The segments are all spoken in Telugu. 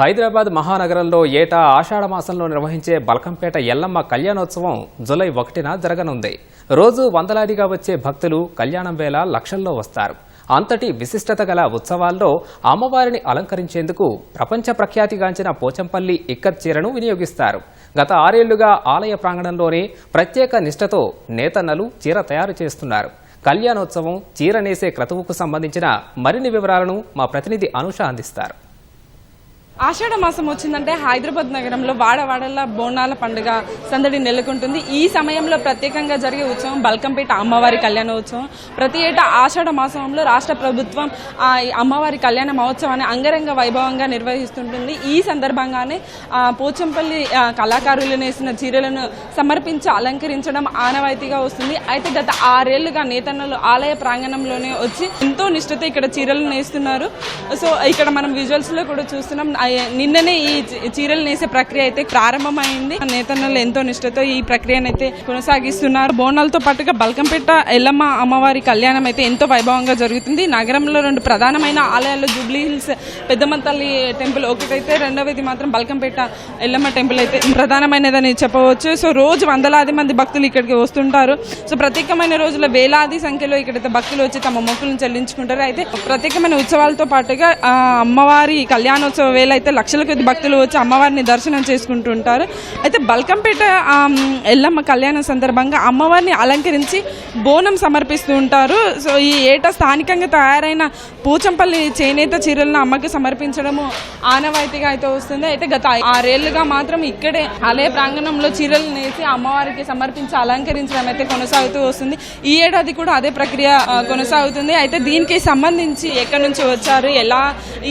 హైదరాబాద్ మహానగరంలో ఏటా ఆషాఢ మాసంలో నిర్వహించే బల్కంపేట ఎల్లమ్మ కళ్యాణోత్సవం జులై ఒకటిన జరగనుంది. రోజు వందలాదిగా వచ్చే భక్తులు కళ్యాణం వేళ లక్షల్లో వస్తారు. అంతటి విశిష్టత గల ఉత్సవాల్లో అమ్మవారిని అలంకరించేందుకు ప్రపంచ ప్రఖ్యాతిగాంచిన పోచంపల్లి ఇక్కత్ చీరను వినియోగిస్తారు. గత ఆరేళ్ళుగా ఆలయ ప్రాంగణంలోనే ప్రత్యేక నిష్ఠతో నేతన్నలు చీర తయారు చేస్తున్నారు. కళ్యాణోత్సవం చీర నేసే క్రతువుకు సంబంధించిన మరిన్ని వివరాలను మా ప్రతినిధి అనుష అందిస్తారు. ఆషాఢ మాసం వచ్చిందంటే హైదరాబాద్ నగరంలో వాడవాడల బోనాల పండుగ సందడి నెలకొంటుంది. ఈ సమయంలో ప్రత్యేకంగా జరిగే ఉత్సవం బల్కంపేట అమ్మవారి కళ్యాణ ఉత్సవం ప్రతి ఏటా ఆషాఢ మాసంలో రాష్ట్ర ప్రభుత్వం ఆ అమ్మవారి కళ్యాణ మహోత్సవాన్ని అంగరంగ వైభవంగా నిర్వహిస్తుంటుంది. ఈ సందర్భంగానే పోచంపల్లి కళాకారులు నేసిన చీరలను సమర్పించి అలంకరించడం ఆనవాయితీగా వస్తుంది. అయితే గత ఆరేళ్ళుగా నేతన్నలు ఆలయ ప్రాంగణంలోనే వచ్చి ఎంతో నిష్ఠతో ఇక్కడ చీరలు నేస్తున్నారు సో ఇక్కడ మనం విజువల్స్లో కూడా చూస్తున్నాం. నిన్ననే ఈ చీరలు నేసే ప్రక్రియ అయితే ప్రారంభమైంది. నేతన్నలు ఎంతో నిష్టతో ఈ ప్రక్రియను అయితే కొనసాగిస్తున్నారు. బోనాలతో పాటుగా బల్కంపేట ఎల్లమ్మ అమ్మవారి కళ్యాణం అయితే ఎంతో వైభవంగా జరుగుతుంది. నగరంలో రెండు ప్రధానమైన ఆలయాల్లో జూబ్లీ హిల్స్ పెద్దమ్మ తల్లి టెంపుల్ ఒకటైతే రెండవది మాత్రం బల్కంపేట ఎల్లమ్మ టెంపుల్ అయితే ప్రధానమైనదని చెప్పవచ్చు. సో రోజు వందలాది మంది భక్తులు ఇక్కడికి వస్తుంటారు. సో ప్రత్యేకమైన రోజుల వేలాది సంఖ్యలో ఇక్కడైతే భక్తులు వచ్చి తమ మొక్కులను చెల్లించుకుంటారు. అయితే ప్రత్యేకమైన ఉత్సవాలతో పాటుగా అమ్మవారి కళ్యాణోత్సవ వేళ అయితే లక్షల కొద్ది భక్తులు వచ్చి అమ్మవారిని దర్శనం చేసుకుంటూ ఉంటారు అయితే బల్కంపేట ఎల్లమ్మ కళ్యాణం సందర్భంగా అమ్మవారిని అలంకరించి బోనం సమర్పిస్తూ ఉంటారు. సో ఈ ఏటా స్థానికంగా తయారైన పూచంపల్లి చేనేత చీరలను అమ్మకి సమర్పించడము ఆనవాయితీగా అయితే వస్తుంది. అయితే గత ఆరేళ్ళుగా మాత్రం ఇక్కడే ఆలయ ప్రాంగణంలో చీరలు నేసి అమ్మవారికి సమర్పించి అలంకరించడం అయితే కొనసాగుతూ వస్తుంది. ఈ ఏడాది కూడా అదే ప్రక్రియ కొనసాగుతుంది. అయితే దీనికి సంబంధించి ఎక్కడి నుంచి వచ్చారు? ఎలా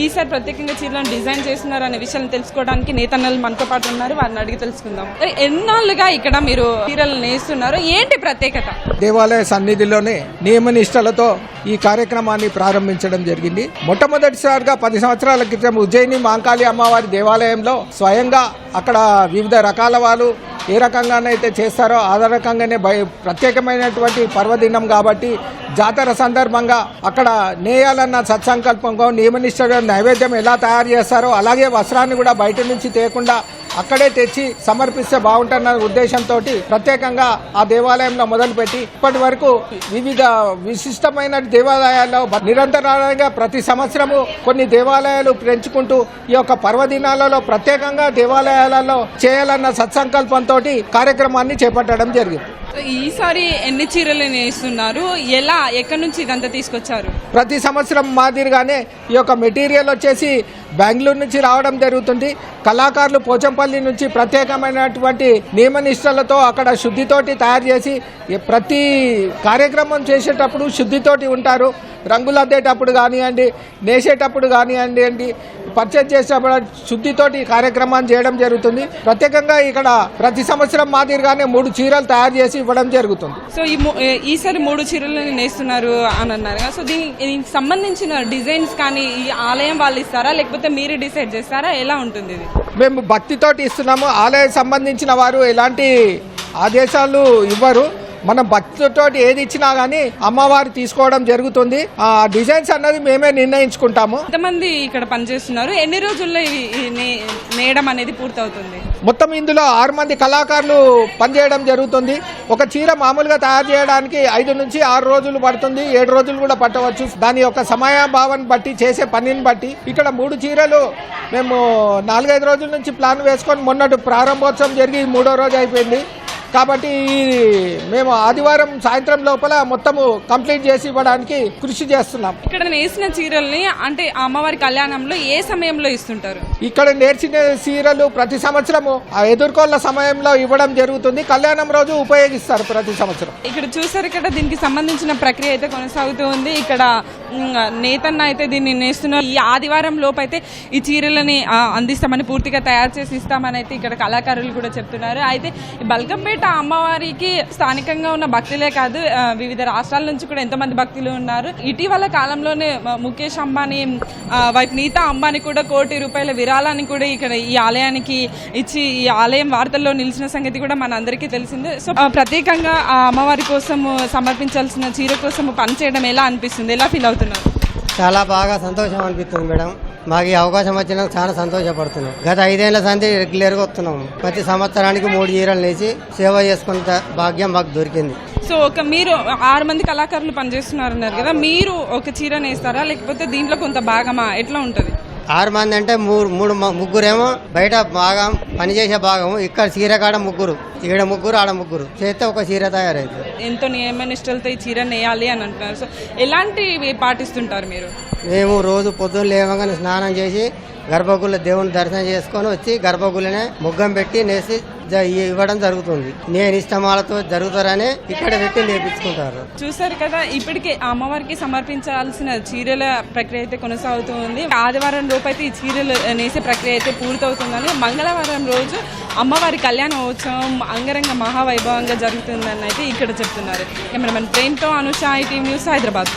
ఈసారి ప్రత్యేకంగా చీరలను డిజైన్ చేసి చేస్తున్నారు అనే విషయాన్ని తెలుసుకోవడానికి నేతన్నలు మనతో పాటు ఉన్నారు. వారిని అడిగి తెలుసుకుందాం. ఎన్నాళ్ళుగా ఇక్కడ మీరు చీరలు నేస్తున్నారు? ఏంటి ప్రత్యేకత? దేవాలయ సన్నిధిలోనే నియమ నిష్టలతో ఈ కార్యక్రమాన్ని ప్రారంభించడం జరిగింది. మొట్టమొదటిసారిగా పది సంవత్సరాల క్రితం ఉజ్జయిని మాంకాళి అమ్మవారి దేవాలయంలో స్వయంగా అక్కడ వివిధ రకాల వాళ్ళు ఏ రకంగానైతే చేస్తారో ఆ రకంగానే ప్రత్యేకమైనటువంటి పర్వదినం కాబట్టి జాతర సందర్భంగా అక్కడ నేయాలన్న సత్సంకల్పంగా నియమనిష్ట నైవేద్యం ఎలా తయారు చేస్తారో అలాగే వస్త్రాన్ని కూడా బయట నుంచి తేకుండా అక్కడే తెచ్చి సమర్పిస్తే బాగుంటుందన్న ఉద్దేశంతో ప్రత్యేకంగా ఆ దేవాలయంలో మొదలుపెట్టి ఇప్పటి వరకు వివిధ విశిష్టమైన దేవాలయాల్లో బ- నిరంతరంగా ప్రతి సంవత్సరము కొన్ని దేవాలయాలు పెంచుకుంటూ ఈ యొక్క పర్వదినాలలో ప్రత్యేకంగా దేవాలయాలలో చేయాలన్న సత్సంకల్పంతో కార్యక్రమాన్ని చేపట్టడం జరిగింది. ఈసారి ఎన్ని చీరలు నేస్తున్నారు? ఎలా ఎక్కడి నుంచి ఇదంతా తీసుకొచ్చారు? ప్రతి సంవత్సరం మాదిరిగానే ఈ యొక్క మెటీరియల్ వచ్చేసి బెంగళూరు నుంచి రావడం జరుగుతుంది. కళాకారులు పోచంపల్లి నుంచి ప్రత్యేకమైనటువంటి నియమనిష్టలతో అక్కడ శుద్ధితోటి తయారు చేసి ప్రతి కార్యక్రమం చేసేటప్పుడు శుద్ధితోటి ఉంటారు. రంగులు అద్దేటప్పుడు కానివ్వండి నేసేటప్పుడు కానివ్వండి అండి పర్చేజ్ చేసేటప్పుడు శుద్ధితోటి కార్యక్రమాన్ని చేయడం జరుగుతుంది. ప్రత్యేకంగా ఇక్కడ ప్రతి సంవత్సరం మాదిరిగానే మూడు చీరలు తయారు చేసి ఇవ్వడం జరుగుతుంది. సో ఈ ఈసారి మూడు చీరలను నేస్తున్నారు అని అన్నారు సో దీని దీనికి సంబంధించిన డిజైన్స్ కానీ ఈ ఆలయం వాళ్ళు ఇస్తారా? లేకపోతే మీరు డిసైడ్ చేస్తారా? ఎలా ఉంటుంది ఇది? మేము భక్తితోటి ఇస్తున్నాము. ఆలయం సంబంధించిన వారు ఎలాంటి ఆదేశాలు ఇవ్వరు. మనం భక్తితోటి ఏది ఇచ్చినా గానీ అమ్మవారు తీసుకోవడం జరుగుతుంది. ఆ డిజైన్స్ అన్నది మేమే నిర్ణయించుకుంటాము. ఎంతమంది ఇక్కడ పనిచేస్తున్నారు? ఎన్ని రోజుల్లో నేయడం అనేది పూర్తవుతుంది? మొత్తం ఇందులో ఆరు మంది కళాకారులు పనిచేయడం జరుగుతుంది. ఒక చీర మామూలుగా తయారు చేయడానికి ఐదు నుంచి ఆరు రోజులు పడుతుంది. ఏడు రోజులు కూడా పట్టవచ్చు. దాని యొక్క సమయాభావాన్ని బట్టి చేసే పనిని బట్టి. ఇక్కడ మూడు చీరలు మేము నాలుగైదు రోజుల నుంచి ప్లాన్ వేసుకొని మొన్నటి ప్రారంభోత్సవం జరిగి మూడో రోజు అయిపోయింది. కాబట్టి మేము ఆదివారం సాయంత్రం లోపల మొత్తము కంప్లీట్ చేసి ఇవ్వడానికి కృషి చేస్తున్నాం. ఇక్కడ నేసిన చీరల్ని అంటే ఆ అమ్మవారి కళ్యాణంలో ఏ సమయంలో ఇస్తుంటారు? ఇక్కడ నేర్చిన చీరలు ప్రతి సంవత్సరము ఆ ఎదుర్కోళ్ళ సమయంలో ఇవ్వడం జరుగుతుంది. కళ్యాణం రోజు ఉపయోగిస్తారు ప్రతి సంవత్సరం. ఇక్కడ చూసారు ఇక్కడ దీనికి సంబంధించిన ప్రక్రియ అయితే కొనసాగుతూ ఉంది. ఇక్కడ నేతన్న అయితే దీన్ని నేస్తున్నారు. ఈ ఆదివారం లోపు అయితే ఈ చీరలని అందిస్తామని పూర్తిగా తయారు చేసి ఇస్తామని అయితే ఇక్కడ కళాకారులు కూడా చెప్తున్నారు. అయితే ఈ బల్కంపేట అమ్మవారికి స్థానికంగా ఉన్న భక్తులే కాదు వివిధ రాష్ట్రాల నుంచి కూడా ఎంతమంది భక్తులు ఉన్నారు. ఇటీవల కాలంలోనే ముఖేష్ అంబానీ వైపు నీతా అంబానీ కూడా కోటి రూపాయల విరాళాన్ని కూడా ఇక్కడ ఈ ఆలయానికి ఇచ్చి ఈ ఆలయం వార్తల్లో నిలిచిన సంగతి కూడా మన అందరికీ తెలిసిందే. సో ప్రత్యేకంగా ఆ అమ్మవారి కోసం సమర్పించాల్సిన చీర కోసం పనిచేయడం ఎలా అనిపిస్తుంది? ఎలా ఫీల్ అవుతుంది? అవుతున్నారు చాలా బాగా సంతోషం అనిపిస్తుంది మేడం. మాకు ఈ అవకాశం వచ్చినందుకు చాలా సంతోషపడుతున్నాం. గత ఐదేళ్ళ సంది రెగ్యులర్గా వస్తున్నాం. ప్రతి సంవత్సరానికి మూడు చీరలు వేసి సేవ చేసుకునే భాగ్యం మాకు దొరికింది. సో ఒక మీరు ఆరు మంది కళాకారులు పనిచేస్తున్నారన్నారు కదా మీరు ఒక చీర నేస్తారా? లేకపోతే దీంట్లో కొంత భాగమా? ఎట్లా ఉంటుంది? ఆరు మంది అంటే మూడు మూడు ముగ్గురేమో బయట భాగం పనిచేసే భాగం ఇక్కడ చీర కాడ ముగ్గురు. ఈడ ముగ్గురు ఆడ ముగ్గురు. చేస్తే ఒక చీర తయారైతుంది ఎంతో నియమ నిష్టలతో ఈ చీర నేయాలి అని అంటున్నారు. సో ఎలాంటివి పాటిస్తుంటారు మీరు? మేము రోజు పొద్దున్న లేవగానే స్నానం చేసి గర్భగుళ్ళ దేవుని దర్శనం చేసుకొని వచ్చి గర్భగుళ్ళనే ముగ్గం పెట్టి నేసి ఇవ్వడం జరుగుతుంది. నేను ఇష్టమాలతో జరుగుతారనే ఇక్కడ పెట్టి నేర్పించుకుంటారు చూసారు కదా ఇప్పటికే అమ్మవారికి సమర్పించాల్సిన చీరల ప్రక్రియ అయితే కొనసాగుతూ ఉంది. ఆదివారం లోపు అయితే ఈ చీరలు నేసే ప్రక్రియ అయితే పూర్తవుతుందని మంగళవారం రోజు అమ్మవారి కళ్యాణోత్సవం అంగరంగ మహావైభవంగా జరుగుతుందని అయితే ఇక్కడ చెప్తున్నారు. కెమెరామెన్ ప్రేమ్తో అనుష ఐటీ న్యూస్ హైదరాబాద్.